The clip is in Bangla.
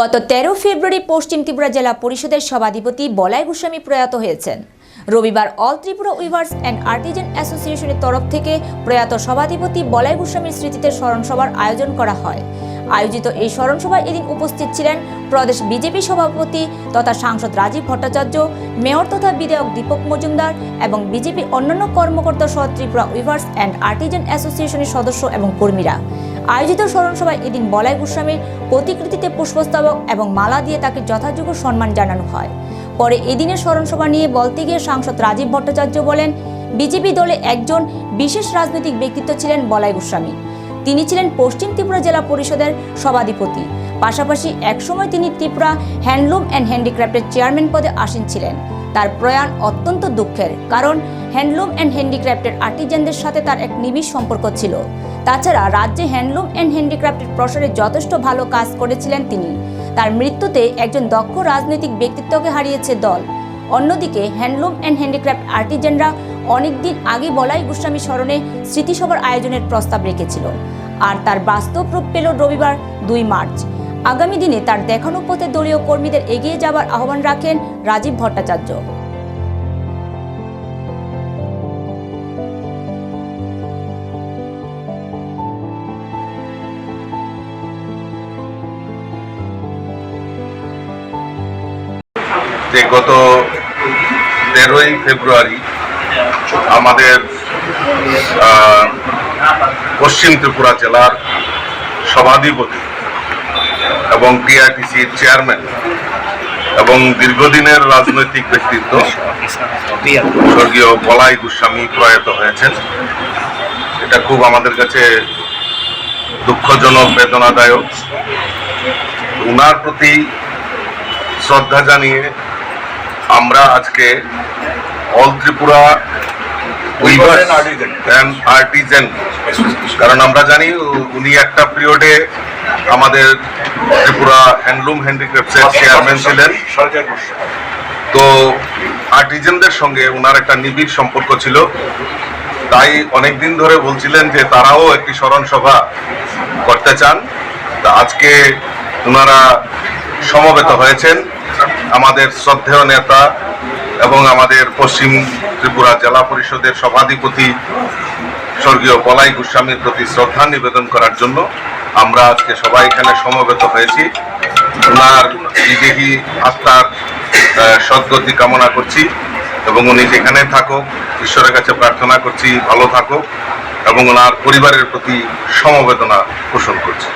গত তেরো ফেব্রুয়ারি পশ্চিম ত্রিপুরা জেলা পরিষদের সভাধিপতি বলাই গোস্বামী প্রয়াত হয়েছেন। রবিবার all Tripura weavers and artisan অ্যাসোসিয়েশনের তরফ থেকে প্রয়াত সভাধিপতি বলাই গোস্বামীর স্মৃতিতে স্মরণসভার আয়োজন করা হয়। আয়োজিত এই স্মরণসভায় এদিন উপস্থিত ছিলেন প্রদেশ বিজেপি সভাপতি তথা সাংসদ রাজীব ভট্টাচার্য, মেয়র তথা বিধায়ক দীপক মজুমদার এবং বিজেপি অন্যান্য কর্মকর্তা সহ ত্রিপুরা উইভার্স অ্যান্ড আর্টিজেন অ্যাসোসিয়েশনের সদস্য এবং কর্মীরা। আয়োজিত স্মরণসভায় এদিন বলাই গোস্বামীর প্রতিকৃতিতে পুষ্পস্তবক এবং মালা দিয়ে তাকে যথাযোগ্য সম্মান জানানো হয়। পরে এদিনের স্মরণসভা নিয়ে বলতে গিয়ে সাংসদ রাজীব ভট্টাচার্য বলেন, বিজেপি দলে একজন বিশেষ রাজনৈতিক ব্যক্তিত্ব ছিলেন বলাই গোস্বামী। তিনি ছিলেন পশ্চিম ত্রিপুরা জেলা পরিষদের সভাধিপতি। পাশাপাশি একসময় তিনি ত্রিপুরা হ্যান্ডলুম অ্যান্ড হ্যান্ডিক্রাফটের চেয়ারম্যান পদে আসীন ছিলেন। তার প্রয়াণ অত্যন্ত দুঃখের, কারণ হ্যান্ডলুম অ্যান্ড হ্যান্ডিক্রাফটের আর্টিজানদের সাথে তার এক নিবিড় সম্পর্ক ছিল। তাছাড়া রাজ্যে হ্যান্ডলুম অ্যান্ড হ্যান্ডিক্রাফটের প্রসারে যথেষ্ট ভালো কাজ করেছিলেন তিনি। তার মৃত্যুতে একজন দক্ষ রাজনৈতিক ব্যক্তিত্বকে হারিয়েছে দল। অন্যদিকে হ্যান্ডলুম অ্যান্ড হ্যান্ডিক্রাফট আর্টিজেনরা অনেকদিন আগে বলাই গোস্বামী স্মরণে স্মৃতিসভার আয়োজনের প্রস্তাব রেখেছিল। আর তার বাস্তব রূপ পেল রবিবার, দুই মার্চ। আগামী দিনে তার দেখানো পথে দলীয় কর্মীদের এগিয়ে যাবার আহ্বান রাখেন রাজীব ভট্টাচার্য। যে গত তেরোই ফেব্রুয়ারি আমাদের পশ্চিম ত্রিপুরা জেলার সভাধিপতি এবং টিআরটিসির চেয়ারম্যান এবং দীর্ঘদিনের রাজনৈতিক ব্যক্তিত্ব স্বর্গীয় বলাই গোস্বামী প্রয়াত হয়েছেন। এটা খুব আমাদের কাছে দুঃখজনক, বেদনাদায়ক। উনার প্রতি শ্রদ্ধা জানিয়ে আমরা আজকে all Tripura weavers and artisan কারণ আমরা জানি উনি একটা পিরিয়ডে আমাদের ত্রিপুরা হ্যান্ডলুম হ্যান্ডিক্রাফটসের চেয়ারম্যান ছিলেন। তো আর্টিজেনদের সঙ্গে ওনার একটা নিবিড় সম্পর্ক ছিল। তাই অনেক দিন ধরে বলছিলেন যে তারাও একটি স্মরণ সভা করতে চান। তা আজকে ওনারা সমবেত হয়েছেন। আমাদের শ্রদ্ধেয় নেতা এবং আমাদের পশ্চিম ত্রিপুরা জেলা পরিষদের সভাধিপতি স্বর্গীয় বলাই গোস্বামীর প্রতি শ্রদ্ধা নিবেদন করার জন্য আমরা আজকে সবাই এখানে সমবেত হয়েছি। ওনার বিদেহী আত্মার সদ্গতি কামনা করছি এবং উনি যেখানে থাকুক, ঈশ্বরের কাছে প্রার্থনা করছি, ভালো থাকুক এবং ওনার পরিবারের প্রতি সমবেদনা পোষণ করছি।